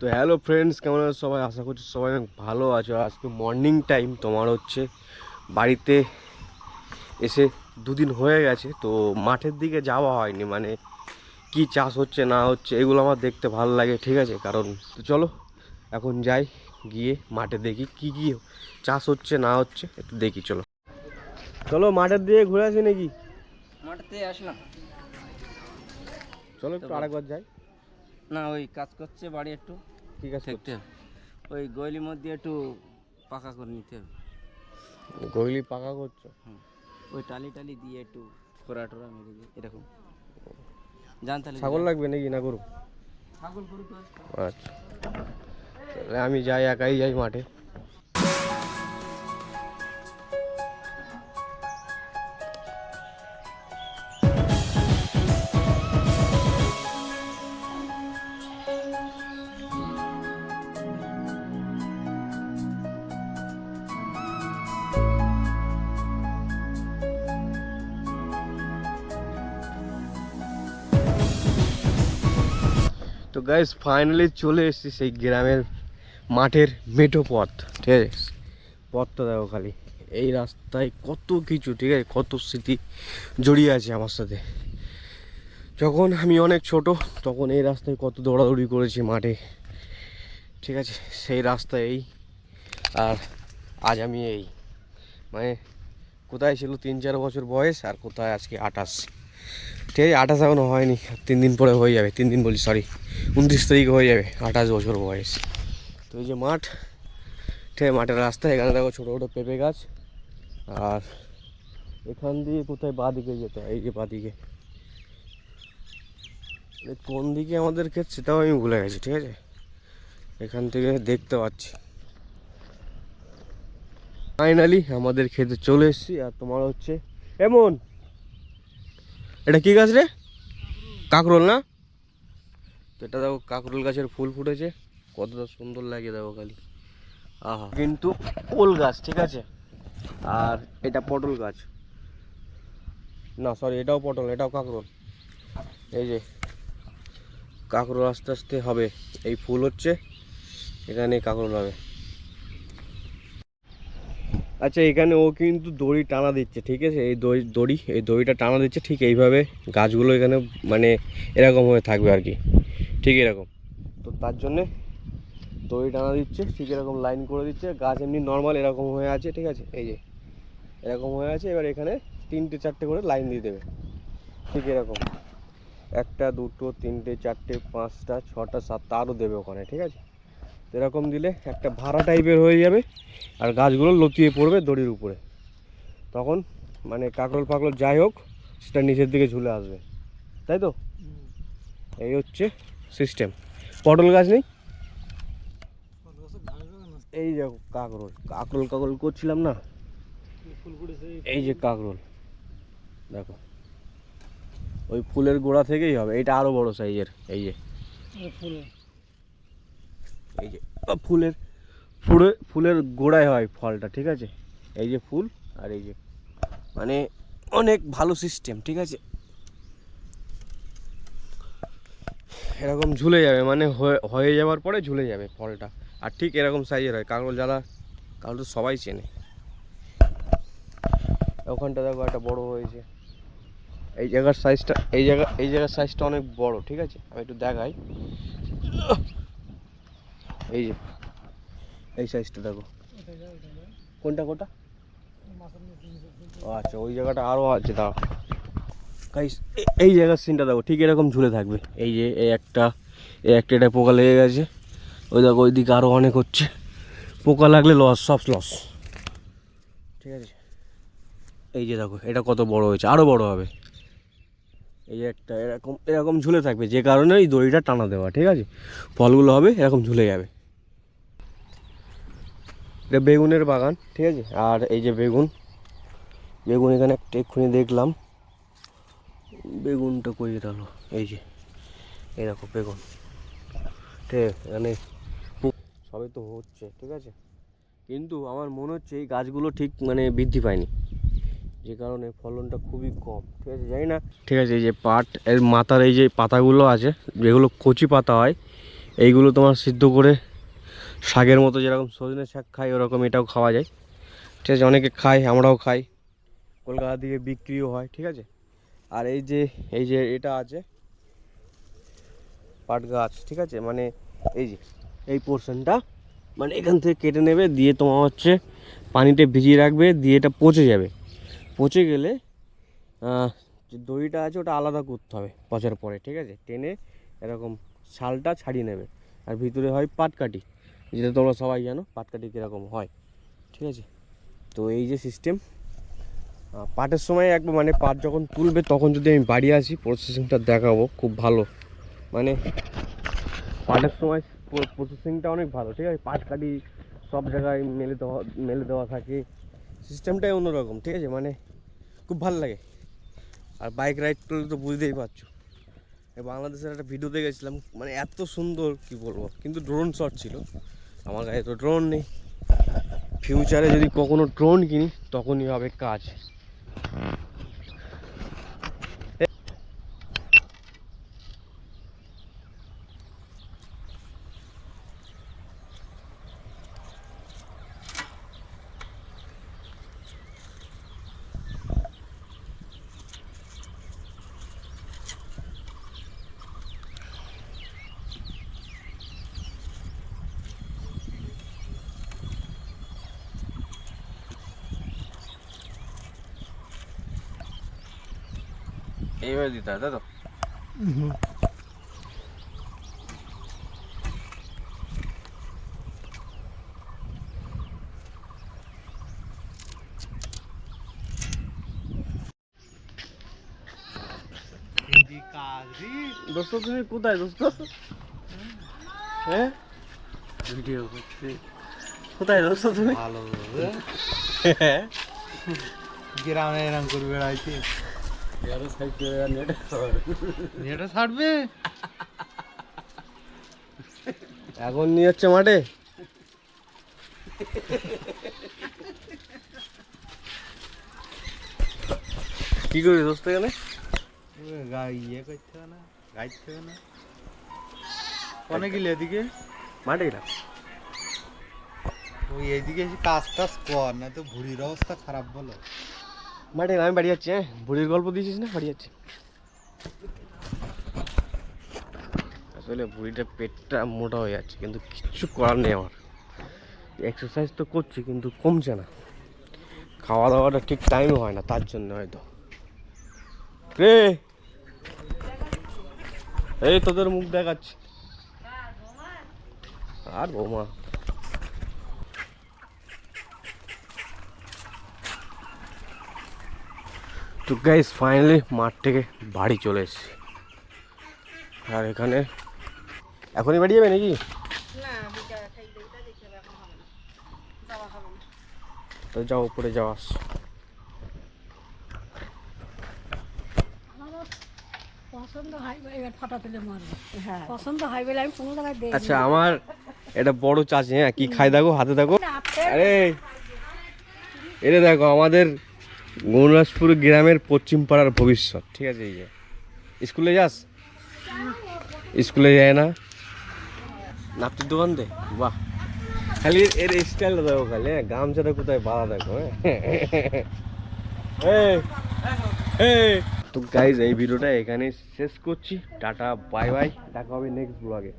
তো hello friends কেমন আছো সবাই? আশা করছি সবাই অনেক ভালো আছো। আর আজকে মর্নিং টাইম তোমার হচ্ছে বাড়িতে এসে দুদিন হয়ে গেছে তো মাঠের দিকে যাওয়া হয়নি। মানে কি চাষ হচ্ছে না হচ্ছে এগুলো আমার দেখতে ভালো লাগে ঠিক আছে? কারণ তো চলো এখন যাই গিয়ে মাঠে দেখি কি কি চাষ হচ্ছে না হচ্ছে একটু দেখি চলো। চলো মাঠের দিকে ঘুরে আসি নাকি? মাঠে আসলাম। চলো একটু আরেকবার যাই। না ওই কাজ করছে বাড়ি একটু। ঠিক আছে। একটু ওই গলির মধ্যে একটু পাকা করে নিতে হবে। গলি পাকা করছ। ওই টালি টালি দিয়ে একটু ফোরা টোরা মেরে দিয়ে এরকম। জান তাহলে ছাগল লাগবে নাকি না গরু? ছাগল গরু তো আচ্ছা। তাহলে আমি যাই একাই যাই মাঠে। তো গাইস ফাইনালি চলে এসেছি সেই গ্রামের মাঠের মেঠো পথ, ঠিক আছে? পথটা দেখো খালি, এই রাস্তায় কত কিছু, ঠিক আছে? কত স্মৃতি জড়িয়ে আছে আমার সাথে। যখন আমি অনেক ছোট, তখন এই রাস্তায় কত দৌড়াদৌড়ি করেছি মাঠে, ঠিক আছে? সেই রাস্তা এই, আর আজ আমি এই মানে কোথায় ছিল তিন চার বছর বয়স, আর কোথায় আজকে আঠাশ, ঠিক আছে? আঠাশ এখনও হয়নি তিন দিন পরে হয়ে যাবে, তিন দিন বলি সরি উনত্রিশ তারিখ হয়ে যাবে, আঠাশ বছর বয়স। তো এই যে মাঠ ঠিক মাঠের রাস্তা, এখানে দেখো ছোটো ছোটো পেঁপে গাছ। আর এখান দিয়ে কোথায় বাঁ দিকে যেতে হয়, এই যে বাঁ দিকে কোন দিকে আমাদের ক্ষেত সেটাও আমি ভুলে গেছি, ঠিক আছে? এখান থেকে দেখতে পাচ্ছি। ফাইনালি আমাদের খেতে চলে এসেছি, আর তোমার হচ্ছে, এমন। এটা কি গাছ রে? কাকরোল না? এটা দেখো কাকরোল গাছের ফুল ফুটেছে। কতটা সুন্দর লাগে দেখো খালি। আহা। কিন্তু ওল গাছ ঠিক আছে? আর এটা পটল গাছ। না সরি এটাও পটল এটাও কাকরোল। এই যে কাকরোল আস্তে আস্তে হবে। এই ফুল হচ্ছে এখানে কাকরোল হবে। আচ্ছা এখানে ও কিন্তু দড়ি টানা দিচ্ছে ঠিক আছে? এই দড়ি দড়ি এই দড়িটা টানা দিচ্ছে ঠিক এইভাবে গাছগুলো এখানে মানে এরকম হয়ে থাকবে আর কি। ঠিক এরকম। তো তার জন্যে দড়ি টানা দিচ্ছে ঠিক এরকম লাইন করে দিচ্ছে। গাছ এমনি নর্মাল এরকম হয়ে আছে ঠিক আছে? এই যে এরকম হয়ে আছে। এবার এখানে তিনটে চারটে করে লাইন দিয়ে দেবে। ঠিক এরকম। একটা দুটো তিনটে চারটে পাঁচটা ছটা সাতটা আরও দেবে ওখানে ঠিক আছে? এরকম দিলে একটা ভাড়া টাইপের হয়ে যাবে আর গাছগুলো লতিয়ে পড়বে দড়ির উপরে। তখন মানে কাকরোল ফাকরোল যাই হোক সেটা নিচের দিকে ঝুলে আসবে। তাই তো? এই হচ্ছে সিস্টেম। পটল গাছ নেই? এই যে কাকরোল। কাকরোল কাকরোল করছিলাম না? এই যে কাকরোল। দেখো। ওই ফুলের গোড়া থেকেই হবে। এটা আরও বড় সাইজের। এই যে। এই যে। ফুলের ফুলে ফুলের গোড়ায় হয় ফলটা, ঠিক আছে? এই যে ফুল আর এই যে। মানে অনেক ভালো সিস্টেম, ঠিক আছে? এরকম ঝুলে যাবে মানে হয়ে- যাওয়ার পরে ঝুলে যাবে ফলটা। আর ঠিক এরকম সাইজের হয় কাগজ যারা কাগজ তো সবাই চেনে। ওখানটা দেখো একটা বড় হয়েছে। এই জায়গার সাইজটা এই জায়গা, এই জায়গার সাইজটা অনেক বড়, ঠিক আছে? আমি একটু দেখাই। এই যে, এই সাইজটা দেখো। কোনটা কোনটা? আচ্ছা ওই জায়গাটা আরও আছে দাঁড়া গাইস এই জায়গার সিনটা দেখো, ঠিক এরকম ঝুলে থাকবে। এই যে, এই একটা এই একটা এটা পোকা লেগে গেছে। ওই দেখো ওই দিকে আরও অনেক হচ্ছে। পোকা লাগলে লস সব লস ঠিক আছে? এই যে দেখো, এটা কত বড় হয়েছে আরও বড় হবে। এই একটা, এরকম এরকম ঝুলে থাকবে, যে কারণে এই দড়িটা টানা দেওয়া, ঠিক আছে? ফলগুলো হবে, এরকম ঝুলে যাবে। এটা বেগুনের বাগান, ঠিক আছে? আর এই যে বেগুন বেগুন এখানে একটা এক্ষুনি দেখলাম। বেগুনটা কই গেল এই যে, এই দেখো বেগুন। ঠিক এখানে সবই তো হচ্ছে, ঠিক আছে? কিন্তু আমার মনে হচ্ছে এই গাছগুলো ঠিক মানে বৃদ্ধি পায়নি। যে কারণে ফলনটা খুবই কম, ঠিক আছে? জানি না, ঠিক আছে, এই যে পাট, এর মাথার এই যে পাতাগুলো আছে, যেগুলো কচি পাতা হয়, এইগুলো তোমার সিদ্ধ করে শাকের মতো যেরকম সজনে শাক খাই ওরকম এটাও খাওয়া যায়। ঠিক আছে, অনেকে খায়, আমরাও খাই। কলকাতা দিকে বিক্রিও হয়, ঠিক আছে? আর এই যে এই যে এটা আছে পাট গাছ, ঠিক আছে? মানে এই যে, এই পোর্শনটা মানে এখান থেকে কেটে নেবে, দিয়ে তোমার হচ্ছে পানিতে ভিজিয়ে রাখবে, দিয়ে এটা পচে যাবে। পচে গেলে যে দইটা আছে ওটা আলাদা করতে হবে পচার পরে, ঠিক আছে? টেনে এরকম শালটা ছাড়িয়ে নেবে। আর ভিতরে হয় পাটকাঠি, যেটা তোমরা সবাই জানো, পাটকাঠি কীরকম হয়, ঠিক আছে? তো এই যে সিস্টেম পাটের সময় একবার মানে পাট যখন তুলবে, তখন যদি আমি বাড়ি আসি প্রসেসিংটা দেখাবো, খুব ভালো। মানে পাটের সময় প্রসেসিংটা অনেক ভালো, ঠিক আছে? পাট কাটি সব জায়গায় মেলে দেওয়া মেলে দেওয়া থাকে। সিস্টেমটাই অন্যরকম, ঠিক আছে? মানে খুব ভালো লাগে। আর বাইক রাইড করলে তো বুঝতেই পারছ। বাংলাদেশের একটা ভিডিওতে গেছিলাম মানে এত সুন্দর, কি বলব? কিন্তু ড্রোন শট ছিল। আমার কাছে তো ড্রোন নেই। ফিউচারে যদি কখনো ড্রোন কিনি, তখনই হবে কাজ। Mm-hmm. এইভাবে দিতে হয় তাই তো? দোস্ত তুমি কোথায় দোস্ত? হ্যাঁ? ভিডিও করতে কোথায় দোস্ত তুমি? ভালো হ্যাঁ। গ্রামে এরকম করে বেড়াইছে এটা ছাড়বে। এখন নিয়ে যাচ্ছে মাঠে। কি করি দোস্ত এখানে? ইয়ে করতে হবে না গাইতে হবে না। অনেক গেলে এদিকে? মাঠে গেলাম। ওই এইদিকে এসে কাজ টাজ কর না তো ভুড়ির অবস্থা খারাপ বলো। মাঠে আমি বাড়ি যাচ্ছি হ্যাঁ? বুড়ির গল্প দিয়েছিস না? বাড়ি যাচ্ছি। আসলে বুড়িটা পেটটা মোটা হয়ে যাচ্ছে, কিন্তু কিচ্ছু করার নেই আমার। এক্সারসাইজ তো করছি, কিন্তু কমছে না। খাওয়া দাওয়াটা ঠিক টাইমে হয় না, তার জন্য হয়তো। রে এই তোদের মুখ দেখাচ্ছি। আর বৌমা? তো গাইস ফাইনালি মাঠ থেকে বাড়ি চলে এসেছি। আর এখানে এখনই বাড়ি যাবে নাকি? তো যাও উপরে যাও আস। পছন্দ হয়। আচ্ছা আমার এটা বড় চাচি হ্যাঁ কি খাই দেখো হাতে দেখো। আরে এটা দেখো আমাদের গৌরাজপুর গ্রামের পশ্চিম পাড়ার ভবিষ্যৎ। ঠিক আছে, এই যে। স্কুলে যাস? স্কুলে যায় না? নাপটির দোকান দে। বাহ। খালি এর স্টাইলটা দেখো খালি হ্যাঁ? গামছাটা কোথায়? বাঁধা দেখো হ্যাঁ। তো গাইজ এই ভিডিওটা এখানে শেষ করছি। টাটা বাই বাই দেখা হবে নেক্সট ব্লগে